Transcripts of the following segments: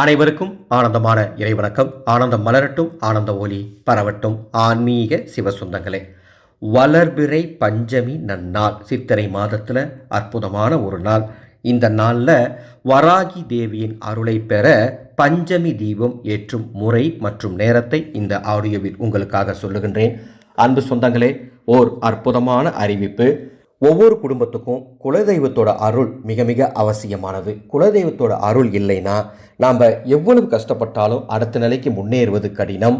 அனைவருக்கும் ஆனந்தமான இறைவணக்கம். ஆனந்தம் மலரட்டும் ஆனந்த ஒலி பரவட்டும். ஆன்மீக சிவசுந்தங்களே வளர்பிறை பஞ்சமி நன்னாள். சித்திரை மாதத்தில் அற்புதமான ஒரு நாள். இந்த நாளில் வராகி தேவியின் அருளை பெற பஞ்சமி தீபம் ஏற்றும் முறை மற்றும் நேரத்தை இந்த ஆடியோவில் உங்களுக்காக சொல்லுகின்றேன். அன்பு சொந்தங்களே ஓர் அற்புதமான அறிவிப்பு. ஒவ்வொரு குடும்பத்துக்கும் குலதெய்வத்தோட அருள் மிக மிக அவசியமானது. குலதெய்வத்தோட அருள் இல்லைன்னா நாம் எவ்வளவு கஷ்டப்பட்டாலும் அடுத்த நிலைக்கு முன்னேறுவது கடினம்.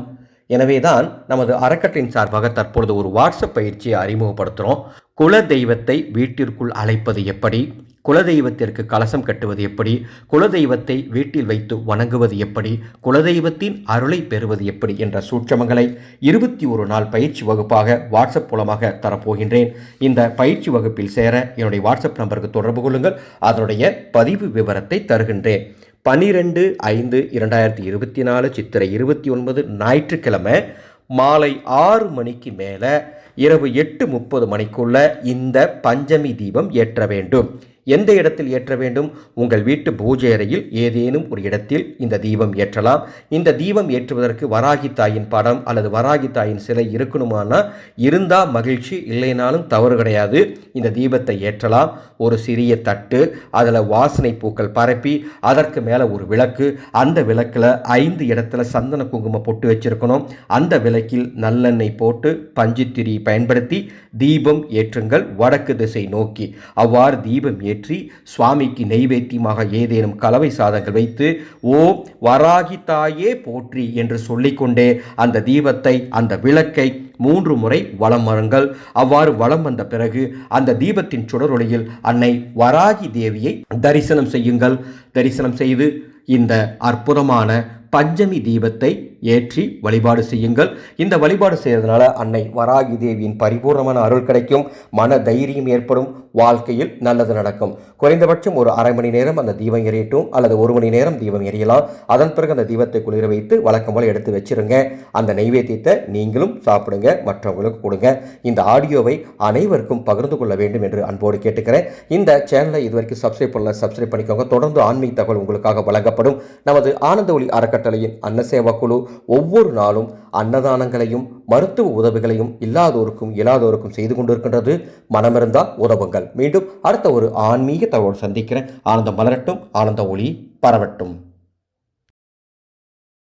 எனவே தான் நமது அறக்கட்டளையின் சார்பாக தற்பொழுது ஒரு வாட்ஸ்அப் பயிற்சியை அறிமுகப்படுத்துகிறோம் குல தெய்வத்தை வீட்டிற்குள் அழைப்பது எப்படி? குலதெய்வத்திற்கு கலசம் கட்டுவது எப்படி? குலதெய்வத்தை வீட்டில் வைத்து வணங்குவது எப்படி? குலதெய்வத்தின் அருளை பெறுவது எப்படி? என்ற சூட்சமங்களை இருபத்தி ஒரு நாள் பயிற்சி வகுப்பாக வாட்ஸ்அப் மூலமாக தரப்போகின்றேன். இந்த பயிற்சி வகுப்பில் சேர என்னுடைய வாட்ஸ்அப் நம்பருக்கு தொடர்பு கொள்ளுங்கள். அதனுடைய பதிவு விவரத்தை தருகின்றேன். பனிரெண்டு ஐந்து இரண்டாயிரத்தி இருபத்தி நாலு சித்திரை இருபத்தி ஒன்பது ஞாயிற்றுக்கிழமை மாலை ஆறு மணிக்கு மேலே இரவு எட்டு முப்பது மணிக்குள்ள இந்த பஞ்சமி தீபம் ஏற்ற வேண்டும். எந்த இடத்தில் ஏற்ற வேண்டும்? உங்கள் வீட்டு பூஜை அறையில் ஏதேனும் ஒரு இடத்தில் இந்த தீபம் ஏற்றலாம். இந்த தீபம் ஏற்றுவதற்கு வராகி தாயின் படம் அல்லது வராகி தாயின் சிலை இருக்கணுமானா? இருந்தால் மகிழ்ச்சி இல்லைனாலும் தவறு கிடையாது. இந்த தீபத்தை ஏற்றலாம். ஒரு சிறிய தட்டு அதில் வாசனை பூக்கள் பரப்பி அதற்கு மேலே ஒரு விளக்கு. அந்த விளக்கில் ஐந்து இடத்துல சந்தன குங்குமம் பொட்டு வச்சிருக்கணும். அந்த விளக்கில் நல்லெண்ணெய் போட்டு பஞ்சுத்திரி பயன்படுத்தி தீபம் ஏற்றுங்கள். வடக்கு திசை நோக்கி. அவ்வாறு தீபம் ஏற்றி சுவாமிக்கு நெய்வேத்தியமாக ஏதேனும் கலவை சாதங்கள் வைத்து ஓ வராகி தாயே போற்றி என்று சொல்லிக்கொண்டே அந்த தீபத்தை அந்த விளக்கை மூன்று முறை வலம் வருங்கள் அவ்வாறு வலம் வந்த பிறகு அந்த தீபத்தின் சுடரொளியில் அன்னை வராகி தேவியை தரிசனம் செய்யுங்கள். தரிசனம் செய்து இந்த அற்புதமான பஞ்சமி தீபத்தை ஏற்றி வழிபாடு செய்யுங்கள். இந்த வழிபாடு செய்வதனால அன்னை வராகி தேவியின் பரிபூர்ணமான அருள் கிடைக்கும். மன தைரியம் ஏற்படும். வாழ்க்கையில் நல்லது நடக்கும். குறைந்தபட்சம் ஒரு அரை மணி நேரம் அந்த தீபம் எரியட்டும். அல்லது ஒரு மணி நேரம் தீபம் எரியலாம். அதன் பிறகு அந்த தீபத்தை குளிர வைத்து வழக்கம் போல எடுத்து வச்சிருங்க. அந்த நைவேத்தியத்தை நீங்களும் சாப்பிடுங்க. மற்றவங்களுக்கு கொடுங்க. இந்த ஆடியோவை அனைவருக்கும் பகிர்ந்து கொள்ள வேண்டும் என்று அன்போடு கேட்டுக்கிறேன். இந்த சேனலை இதுவரைக்கும் சப்ஸ்கிரைப் பண்ணல சப்ஸ்கிரைப் பண்ணிக்கோங்க. தொடர்ந்து ஆன்மீக தகவல் உங்களுக்காக வழங்கப்படும். நமது ஆனந்த ஒளி அறக்கட்டளையின் அன்னசேவா குழு ஒவ்வொரு நாளும் அன்னதானங்களையும் மருத்துவ உதவிகளையும் இல்லாதோருக்கும் இல்லாதோருக்கும் செய்து கொண்டிருக்கின்றது. மனமிருந்தால் உதவுங்கள். மீண்டும் அடுத்த ஒரு ஆன்மீக தகவல் சந்திக்கிறேன். ஆனந்தம் மலரட்டும் ஆனந்த ஒளி பரவட்டும்.